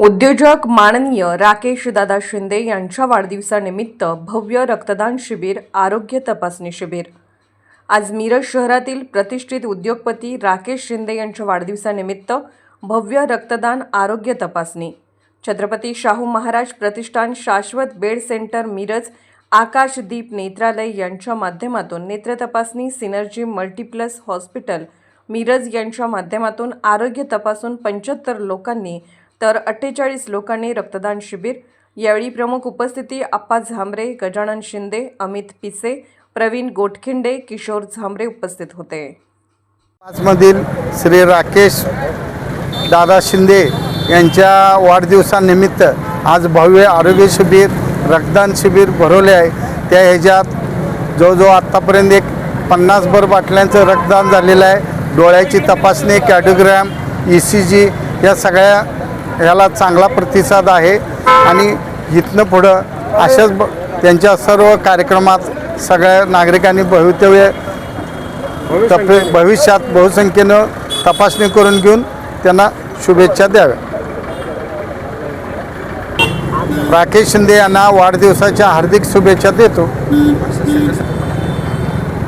उद्योजक माननीय राकेश दादा शिंदे यांच्या वाढदिवसानिमित्त भव्य रक्तदान शिबिर आरोग्य तपासणी शिबिर. आज मिरज शहरातील प्रतिष्ठित उद्योगपती राकेश शिंदे यांच्या वाढदिवसानिमित्त भव्य रक्तदान आरोग्य तपासणी. छत्रपती शाहू महाराज प्रतिष्ठान शाश्वत बेड सेंटर मिरज आकाशदीप नेत्रालय यांच्या माध्यमातून नेत्र तपासणी सिनर्जी मल्टीप्लस हॉस्पिटल मिरज यांच्या माध्यमातून आरोग्य तपासून पंच्याहत्तर लोकांनी तर अठ्ठेचाळीस लोकांनी रक्तदान शिबिर. यावेळी प्रमुख उपस्थिती आप्पा झांबरे गजानन शिंदे अमित पिसे प्रवीण गोटखिंडे किशोर झांबरे उपस्थित होते. पाचमधील श्री राकेश दादा शिंदे यांच्या वाढदिवसानिमित्त आज भव्य आरोग्य शिबिर रक्तदान शिबिर भरवले आहे. त्या ह्याच्यात जवळजवळ आत्तापर्यंत एक पन्नासभर बाटल्यांचं रक्तदान झालेलं आहे. डोळ्याची तपासणी कॅडोग्रॅम ई सी जी या सगळ्या ह्याला चांगला प्रतिसाद आहे. आणि इथनं पुढं अशाच ब त्यांच्या सर्व कार्यक्रमात सगळ्या नागरिकांनी भवितव्य तप भविष्यात बहुसंख्येनं तपासणी करून घेऊन त्यांना शुभेच्छा द्याव्या. राकेश शिंदे यांना वाढदिवसाच्या हार्दिक शुभेच्छा देतो.